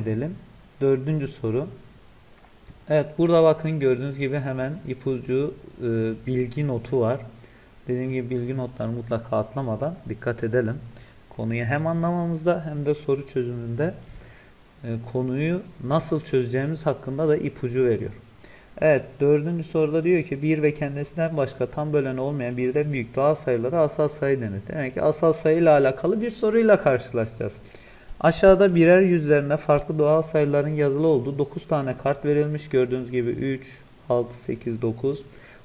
Edelim. Dördüncü soru. Evet burada bakın gördüğünüz gibi hemen ipucu e, bilgi notu var. Dediğim gibi bilgi notlarını mutlaka atlamadan dikkat edelim. Konuyu hem anlamamızda hem de soru çözümünde e, konuyu nasıl çözeceğimiz hakkında da ipucu veriyor. Evet dördüncü soruda diyor ki bir ve kendisinden başka tam bölen olmayan birden büyük doğal sayılara asal sayı denir. Demek ki asal sayı ile alakalı bir soruyla karşılaşacağız. Aşağıda birer yüzlerine farklı doğal sayıların yazılı olduğu 9 tane kart verilmiş. Gördüğünüz gibi 3, 6, 8, 9.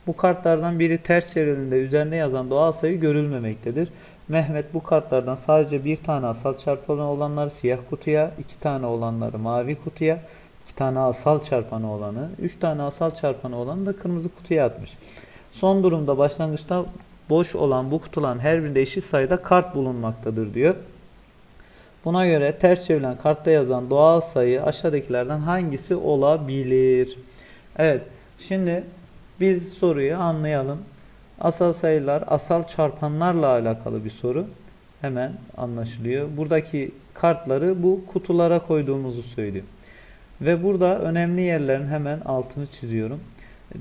Bu kartlardan biri ters çevrildiğinde üzerine yazan doğal sayı görülmemektedir. Mehmet bu kartlardan sadece bir tane asal çarpanı olanları siyah kutuya, iki tane olanları mavi kutuya, iki tane asal çarpanı olanı, üç tane asal çarpanı olanı da kırmızı kutuya atmış. Son durumda başlangıçta boş olan bu kutuların her birinde eşit sayıda kart bulunmaktadır diyor. Buna göre ters çevrilen kartta yazan doğal sayı aşağıdakilerden hangisi olabilir? Evet. Şimdi biz soruyu anlayalım. Asal sayılar, asal çarpanlarla alakalı bir soru. Hemen anlaşılıyor. Buradaki kartları bu kutulara koyduğumuzu söylüyor. Ve burada önemli yerlerin hemen altını çiziyorum.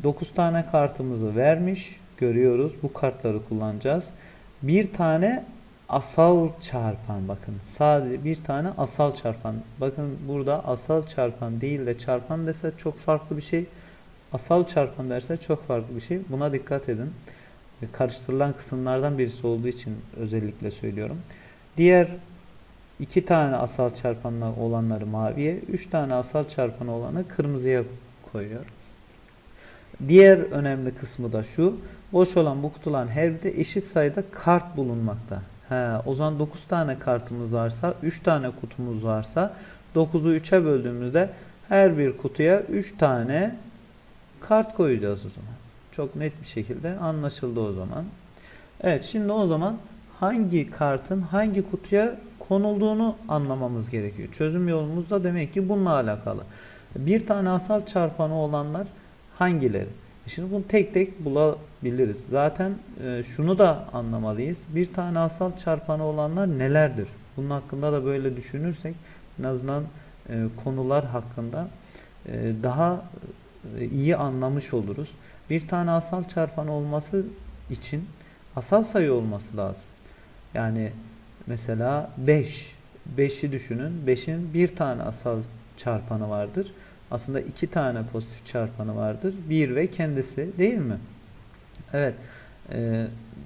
9 tane kartımızı vermiş. Görüyoruz. Bu kartları kullanacağız. Bir tane asal çarpan bakın. Sadece bir tane asal çarpan. Bakın burada asal çarpan değil de çarpan dese çok farklı bir şey. Asal çarpan derse çok farklı bir şey. Buna dikkat edin. Karıştırılan kısımlardan birisi olduğu için özellikle söylüyorum. Diğer iki tane asal çarpanlı olanları maviye, üç tane asal çarpanı olanı kırmızıya koyuyor. Diğer önemli kısmı da şu. Boş olan bu kutuların her birinde eşit sayıda kart bulunmakta. He, o zaman 9 tane kartımız varsa, 3 tane kutumuz varsa 9'u 3'e böldüğümüzde her bir kutuya 3 tane kart koyacağız o zaman. Çok net bir şekilde anlaşıldı o zaman. Evet şimdi o zaman hangi kartın hangi kutuya konulduğunu anlamamız gerekiyor. Çözüm yolumuz da demek ki bununla alakalı. Bir tane asal çarpanı olanlar hangileri? Şimdi bunu tek tek bulabiliriz. Zaten e, şunu da anlamalıyız. Bir tane asal çarpanı olanlar nelerdir? Bunun hakkında da böyle düşünürsek en azından e, konular hakkında e, daha e, iyi anlamış oluruz. Bir tane asal çarpan olması için asal sayı olması lazım. Yani mesela 5. 5'i düşünün. 5'in bir tane asal çarpanı vardır. Aslında iki tane pozitif çarpanı vardır. 1 ve kendisi değil mi? Evet.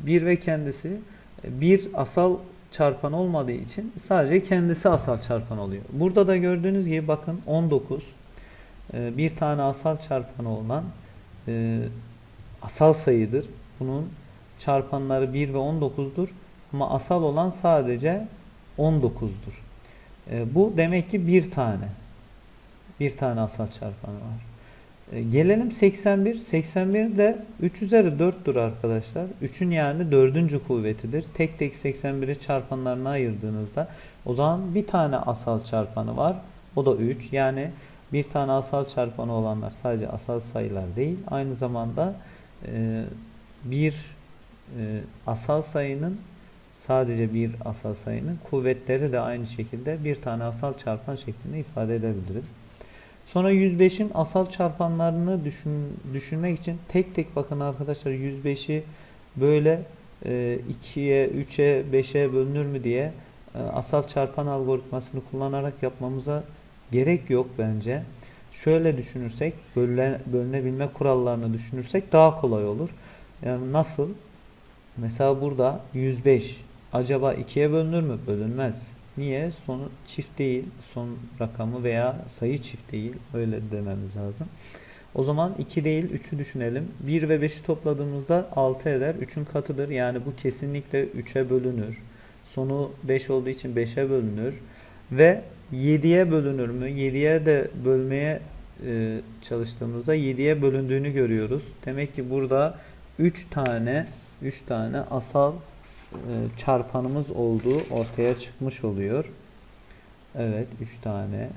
1 ve kendisi bir asal çarpan olmadığı için sadece kendisi asal çarpan oluyor. Burada da gördüğünüz gibi bakın 19 bir tane asal çarpanı olan asal sayıdır. Bunun çarpanları 1 ve 19'dur. Ama asal olan sadece 19'dur. Bu demek ki bir tane. Bir tane asal çarpanı var. E, gelelim 81. 81 de 3 üzeri 4'tür arkadaşlar. 3'ün yani dördüncü kuvvetidir. Tek tek 81'i çarpanlarına ayırdığınızda o zaman bir tane asal çarpanı var. O da 3. Yani bir tane asal çarpanı olanlar sadece asal sayılar değil. Aynı zamanda e, bir e, asal sayının sadece bir asal sayının kuvvetleri de aynı şekilde bir tane asal çarpan şeklinde ifade edebiliriz. Sonra 105'in asal çarpanlarını düşün, düşünmek için tek tek bakın arkadaşlar 105'i böyle e, 2'ye, 3'e, 5'e bölünür mü diye e, asal çarpan algoritmasını kullanarak yapmamıza gerek yok bence. Şöyle düşünürsek, bölüne, bölünebilme kurallarını düşünürsek daha kolay olur. Yani nasıl? Mesela burada 105 acaba 2'ye bölünür mü? Bölünmez. Niye? Sonu çift değil. Son rakamı veya sayı çift değil. Öyle dememiz lazım. O zaman 2 değil 3'ü düşünelim. 1 ve 5'i topladığımızda 6 eder. 3'ün katıdır. Yani bu kesinlikle 3'e bölünür. Sonu 5 olduğu için 5'e bölünür. Ve 7'ye bölünür mü? 7'ye de bölmeye e, çalıştığımızda 7'ye bölündüğünü görüyoruz. Demek ki burada 3 tane 3 tane asal çarpanımız olduğu ortaya çıkmış oluyor. Evet 3 tane.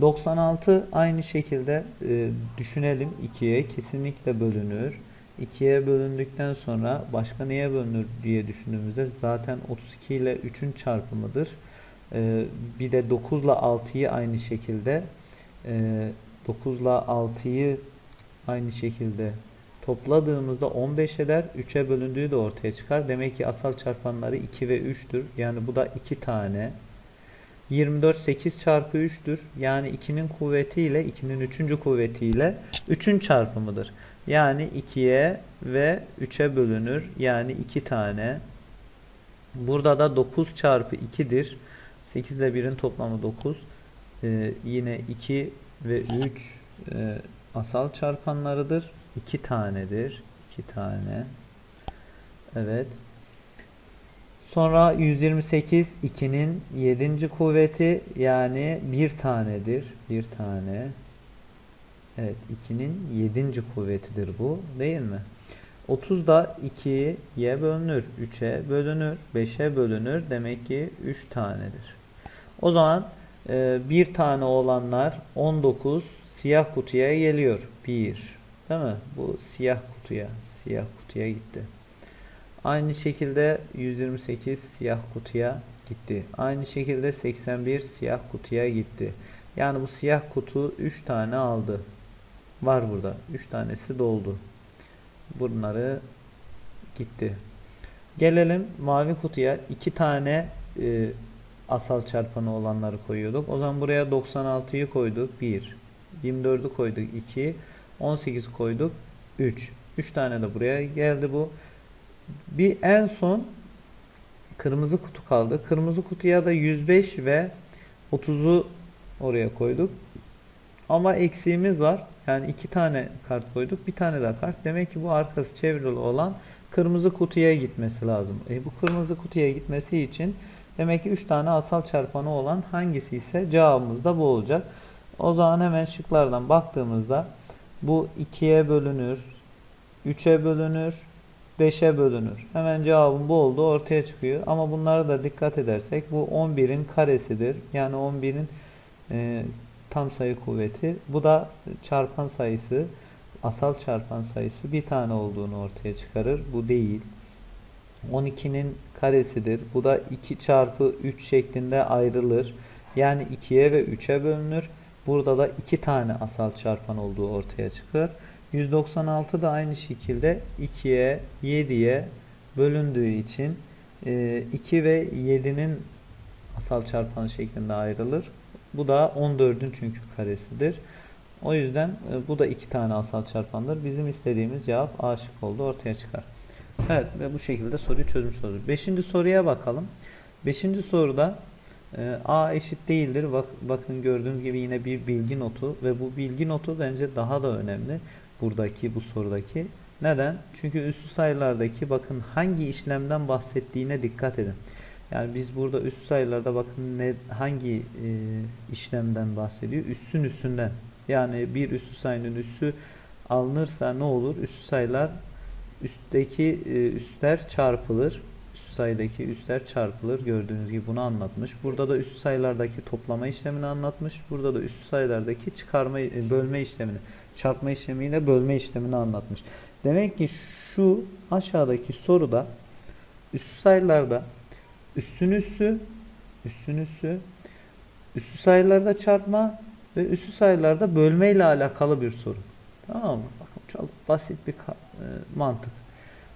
96 aynı şekilde e, düşünelim 2'ye kesinlikle bölünür. 2'ye bölündükten sonra başka neye bölünür diye düşündüğümüzde zaten 32 ile 3'ün çarpımıdır. Ee, bir de 9 ile 6'yı aynı şekilde e, 9 ile 6'yı aynı şekilde topladığımızda 15 eder. 3'e bölündüğü de ortaya çıkar. Demek ki asal çarpanları 2 ve 3'tür. Yani bu da 2 tane. 24 8 çarpı 3'tür. Yani 2'nin kuvveti ile 2'nin 3. kuvveti ile 3'ün çarpımıdır. Yani 2'ye ve 3'e bölünür. Yani 2 tane. Burada da 9 çarpı 2'dir. 8 ile 1'in toplamı 9. Ee, yine 2 ve 3 e, asal çarpanlarıdır. 2 tanedir. 2 tane. Evet. Sonra 128 2'nin 7. kuvveti yani bir tanedir. Bir tane. Evet 2'nin 7. kuvvetidir bu değil mi? 30 da 2'ye bölünür. 3'e bölünür. 5'e bölünür. Demek ki 3 tanedir. O zaman e, bir tane olanlar 19 siyah kutuya geliyor. 1. Değil mi? Bu siyah kutuya. Siyah kutuya gitti. Aynı şekilde 128 siyah kutuya gitti. Aynı şekilde 81 siyah kutuya gitti. Yani bu siyah kutu 3 tane aldı. Var burada. 3 tanesi doldu. Bunları gitti. Gelelim mavi kutuya. 2 tane e, asal çarpanı olanları koyuyorduk. O zaman buraya 96'yı koyduk. 1. 24'ü koyduk. 2. 18 koyduk. 3. 3 tane de buraya geldi bu. Bir en son kırmızı kutu kaldı. Kırmızı kutuya da 105 ve 30'u oraya koyduk. Ama eksiğimiz var. Yani iki tane kart koyduk. Bir tane daha kart. Demek ki bu arkası çevrili olan kırmızı kutuya gitmesi lazım. E, bu kırmızı kutuya gitmesi için demek ki 3 tane asal çarpanı olan hangisi ise cevabımız da bu olacak. O zaman hemen şıklardan baktığımızda bu 2'ye bölünür, 3'e bölünür, 5'e bölünür. Hemen cevabım bu oldu ortaya çıkıyor. Ama bunlara da dikkat edersek bu 11'in karesidir. Yani 11'in e, tam sayı kuvveti. Bu da çarpan sayısı, asal çarpan sayısı bir tane olduğunu ortaya çıkarır. Bu değil. 12'nin karesidir. Bu da 2 çarpı 3 şeklinde ayrılır. Yani 2'ye ve 3'e bölünür. Burada da 2 tane asal çarpan olduğu ortaya çıkar. 196 da aynı şekilde 2'ye 7'ye bölündüğü için 2 ve 7'nin asal çarpanı şeklinde ayrılır. Bu da 14'ün çünkü karesidir. O yüzden e, bu da iki tane asal çarpandır. Bizim istediğimiz cevap A şık oldu ortaya çıkar. Evet ve bu şekilde soruyu çözmüş oluruz. Beşinci soruya bakalım. Beşinci soruda e, A eşit değildir. Bak, bakın gördüğünüz gibi yine bir bilgi notu ve bu bilgi notu bence daha da önemli. Buradaki bu sorudaki. Neden? Çünkü üstü sayılardaki bakın hangi işlemden bahsettiğine dikkat edin. Yani biz burada üst sayılarda bakın ne hangi e, işlemden bahsediyor? Üssün üstünden. Yani bir üstü sayının üssü alınırsa ne olur? Üstü sayılar üstteki e, üstler çarpılır. Üst sayıdaki üstler çarpılır. Gördüğünüz gibi bunu anlatmış. Burada da üst sayılardaki toplama işlemini anlatmış. Burada da üst sayılardaki çıkarma e, bölme işlemini, çarpma işlemiyle bölme işlemini anlatmış. Demek ki şu aşağıdaki soruda üst sayılarda üstün üssü, üstün üssü, üstü sayılarda çarpma ve üstü sayılarda bölme ile alakalı bir soru. Tamam mı? Bakın çok basit bir e, mantık.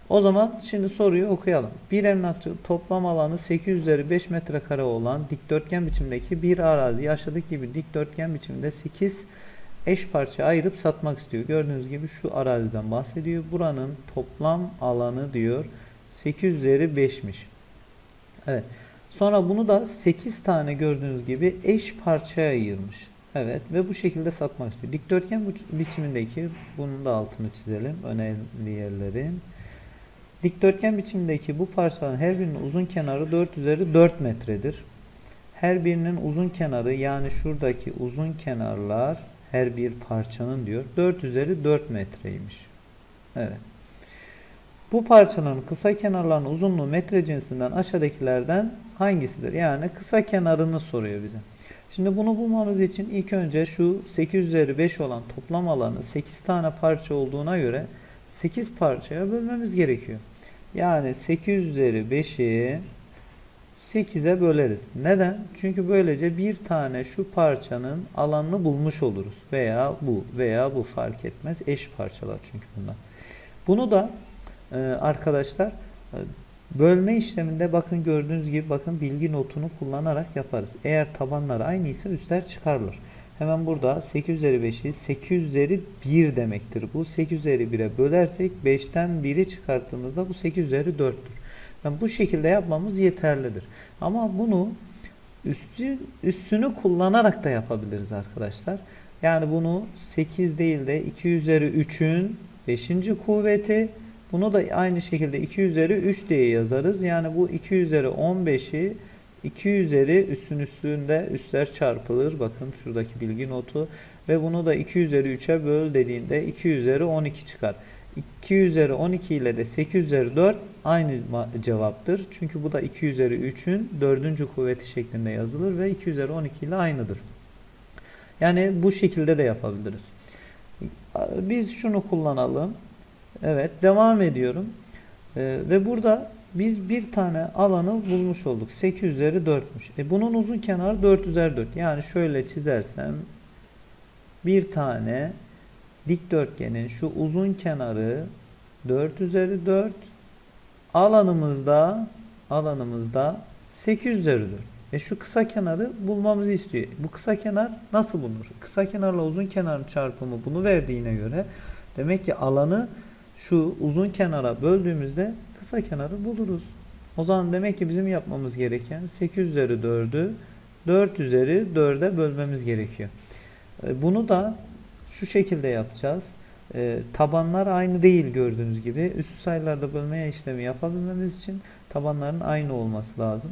O zaman şimdi soruyu okuyalım. Bir emlakçı toplam alanı 8 üzeri 5 metrekare olan dikdörtgen biçimdeki bir arazi aşağıdaki gibi dikdörtgen biçimde 8 eş parça ayırıp satmak istiyor. Gördüğünüz gibi şu araziden bahsediyor. Buranın toplam alanı diyor 8 üzeri 5'miş. Evet. Sonra bunu da 8 tane gördüğünüz gibi eş parçaya ayırmış. Evet ve bu şekilde satmak istiyor. Dikdörtgen biçimindeki bunun da altını çizelim. Önemli yerlerin. Dikdörtgen biçimindeki bu parçaların her birinin uzun kenarı 4 üzeri 4 metredir. Her birinin uzun kenarı yani şuradaki uzun kenarlar her bir parçanın diyor 4 üzeri 4 metreymiş. Evet. Bu parçanın kısa kenarlarının uzunluğu metre cinsinden aşağıdakilerden hangisidir? Yani kısa kenarını soruyor bize. Şimdi bunu bulmamız için ilk önce şu 8 üzeri 5 olan toplam alanı 8 tane parça olduğuna göre 8 parçaya bölmemiz gerekiyor. Yani 8 üzeri 5'i 8'e böleriz. Neden? Çünkü böylece bir tane şu parçanın alanını bulmuş oluruz. Veya bu veya bu fark etmez. Eş parçalar çünkü bunlar. Bunu da e, arkadaşlar e, bölme işleminde bakın gördüğünüz gibi bakın bilgi notunu kullanarak yaparız. Eğer tabanlar aynı ise üstler çıkarılır. Hemen burada 8 üzeri 5'i 8 üzeri 1 demektir. Bu 8 üzeri 1'e bölersek 5'ten 1'i çıkarttığımızda bu 8 üzeri 4'tür. Yani bu şekilde yapmamız yeterlidir. Ama bunu üstü, üstünü kullanarak da yapabiliriz arkadaşlar. Yani bunu 8 değil de 2 üzeri 3'ün 5. kuvveti bunu da aynı şekilde 2 üzeri 3 diye yazarız. Yani bu 2 üzeri 15'i 2 üzeri üstün üstünde üstler çarpılır. Bakın şuradaki bilgi notu. Ve bunu da 2 üzeri 3'e böl dediğinde 2 üzeri 12 çıkar. 2 üzeri 12 ile de 8 üzeri 4 aynı cevaptır. Çünkü bu da 2 üzeri 3'ün 4. kuvveti şeklinde yazılır ve 2 üzeri 12 ile aynıdır. Yani bu şekilde de yapabiliriz. Biz şunu kullanalım. Evet devam ediyorum. Ee, ve burada biz bir tane alanı bulmuş olduk. 8 üzeri 4'müş. E bunun uzun kenarı 4 üzeri 4. Yani şöyle çizersem bir tane dikdörtgenin şu uzun kenarı 4 üzeri 4 alanımızda alanımızda 8 üzeri 4. E şu kısa kenarı bulmamızı istiyor. Bu kısa kenar nasıl bulunur? Kısa kenarla uzun kenarın çarpımı bunu verdiğine göre demek ki alanı şu uzun kenara böldüğümüzde kısa kenarı buluruz. O zaman demek ki bizim yapmamız gereken 8 üzeri 4'ü 4 üzeri 4'e bölmemiz gerekiyor. E, bunu da şu şekilde yapacağız. E, tabanlar aynı değil gördüğünüz gibi. Üstü sayılarda bölmeye işlemi yapabilmemiz için tabanların aynı olması lazım.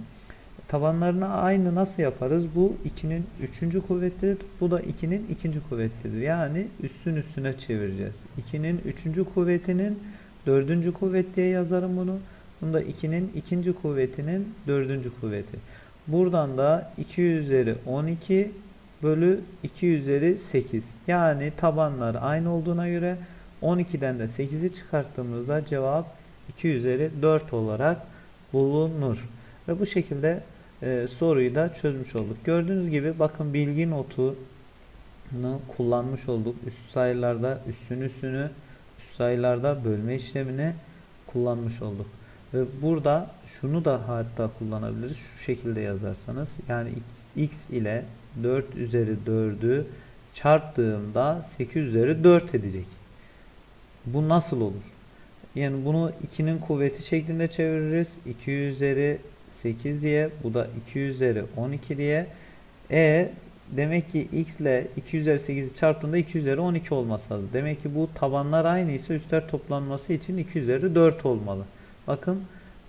Tabanlarına aynı nasıl yaparız? Bu 2'nin 3. kuvvetidir. Bu da 2'nin 2. kuvvetidir. Yani üstün üstüne çevireceğiz. 2'nin 3. kuvvetinin 4. kuvvet diye yazarım bunu. Bunu da 2'nin 2. kuvvetinin 4. kuvveti. Buradan da 2 üzeri 12 bölü 2 üzeri 8. Yani tabanlar aynı olduğuna göre 12'den de 8'i çıkarttığımızda cevap 2 üzeri 4 olarak bulunur. Ve bu şekilde e, soruyu da çözmüş olduk. Gördüğünüz gibi bakın bilgi notunu kullanmış olduk. Üst sayılarda üstün üstünü, üst sayılarda bölme işlemini kullanmış olduk. Ve burada şunu da hatta kullanabiliriz. Şu şekilde yazarsanız yani x ile 4 üzeri 4'ü çarptığımda 8 üzeri 4 edecek. Bu nasıl olur? Yani bunu 2'nin kuvveti şeklinde çeviririz. 2 üzeri 8 diye. Bu da 2 üzeri 12 diye. E demek ki x ile 2 üzeri 8'i çarptığında 2 üzeri 12 olması lazım. Demek ki bu tabanlar aynı ise üstler toplanması için 2 üzeri 4 olmalı. Bakın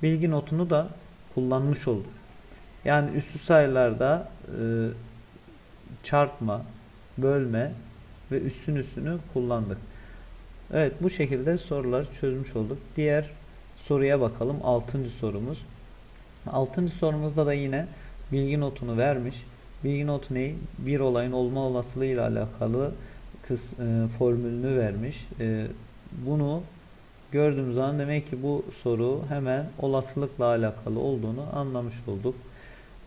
bilgi notunu da kullanmış olduk. Yani üstü sayılarda e, çarpma, bölme ve üstün üstünü kullandık. Evet bu şekilde soruları çözmüş olduk. Diğer soruya bakalım. Altıncı sorumuz. Altıncı sorumuzda da yine bilgi notunu vermiş. Bilgi notu ne? Bir olayın olma olasılığı ile alakalı kıs, e, formülünü vermiş. E, bunu gördüğümüz zaman demek ki bu soru hemen olasılıkla alakalı olduğunu anlamış olduk.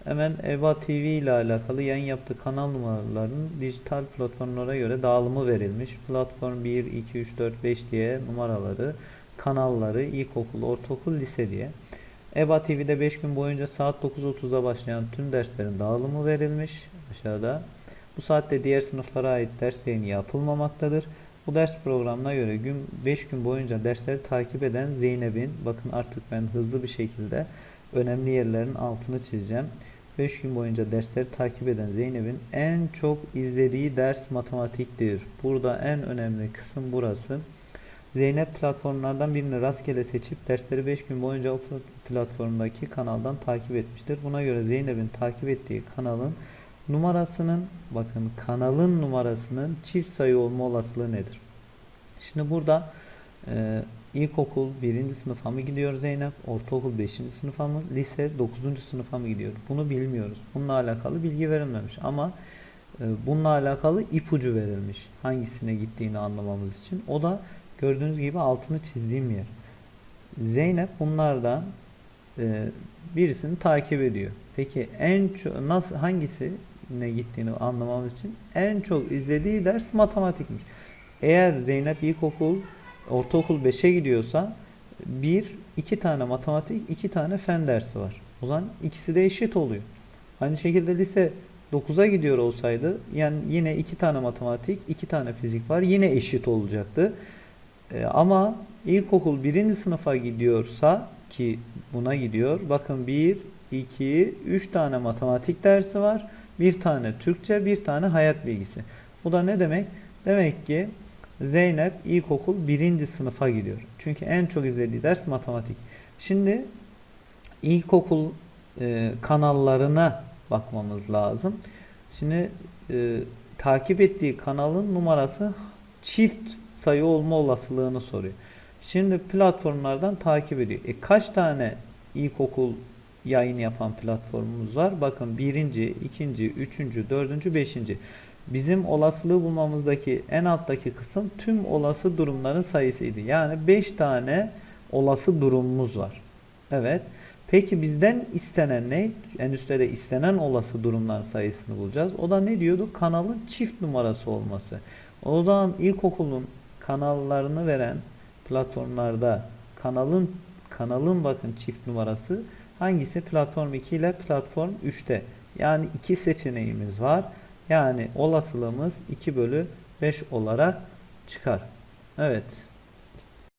Hemen EVA TV ile alakalı yayın yaptığı kanal numaralarının dijital platformlara göre dağılımı verilmiş. Platform 1, 2, 3, 4, 5 diye numaraları, kanalları, ilkokul, ortaokul, lise diye. EVA TV'de 5 gün boyunca saat 9.30'da başlayan tüm derslerin dağılımı verilmiş aşağıda. Bu saatte diğer sınıflara ait ders yayını yapılmamaktadır. Bu ders programına göre gün 5 gün boyunca dersleri takip eden Zeynep'in bakın artık ben hızlı bir şekilde önemli yerlerin altını çizeceğim. 5 gün boyunca dersleri takip eden Zeynep'in en çok izlediği ders matematiktir. Burada en önemli kısım burası. Zeynep platformlardan birini rastgele seçip dersleri 5 gün boyunca o platformdaki kanaldan takip etmiştir. Buna göre Zeynep'in takip ettiği kanalın numarasının bakın kanalın numarasının çift sayı olma olasılığı nedir? Şimdi burada e, İlkokul 1. sınıfa mı gidiyor Zeynep? Ortaokul 5. sınıfa mı? Lise 9. sınıfa mı gidiyor? Bunu bilmiyoruz. Bununla alakalı bilgi verilmemiş ama e, bununla alakalı ipucu verilmiş. Hangisine gittiğini anlamamız için. O da gördüğünüz gibi altını çizdiğim yer. Zeynep bunlardan e, birisini takip ediyor. Peki en çok nasıl hangisi ne gittiğini anlamamız için en çok izlediği ders matematikmiş. Eğer Zeynep ilkokul, ortaokul 5'e gidiyorsa bir, iki tane matematik, iki tane fen dersi var. O zaman ikisi de eşit oluyor. Aynı şekilde lise 9'a gidiyor olsaydı yani yine iki tane matematik, iki tane fizik var. Yine eşit olacaktı. E, ama ilkokul birinci sınıfa gidiyorsa ki buna gidiyor. Bakın 1, 2, 3 tane matematik dersi var. Bir tane Türkçe, bir tane hayat bilgisi. Bu da ne demek? Demek ki Zeynep ilkokul birinci sınıfa gidiyor. Çünkü en çok izlediği ders matematik. Şimdi ilkokul e, kanallarına bakmamız lazım. Şimdi e, takip ettiği kanalın numarası çift sayı olma olasılığını soruyor. Şimdi platformlardan takip ediyor. E, kaç tane ilkokul yayın yapan platformumuz var? Bakın birinci, ikinci, üçüncü, dördüncü, beşinci. Bizim olasılığı bulmamızdaki en alttaki kısım tüm olası durumların sayısıydı. Yani 5 tane olası durumumuz var. Evet. Peki bizden istenen ne? En üstte de istenen olası durumlar sayısını bulacağız. O da ne diyordu? Kanalın çift numarası olması. O zaman ilkokulun kanallarını veren platformlarda kanalın kanalın bakın çift numarası hangisi? Platform 2 ile platform 3'te. Yani iki seçeneğimiz var. Yani olasılığımız 2 bölü 5 olarak çıkar. Evet.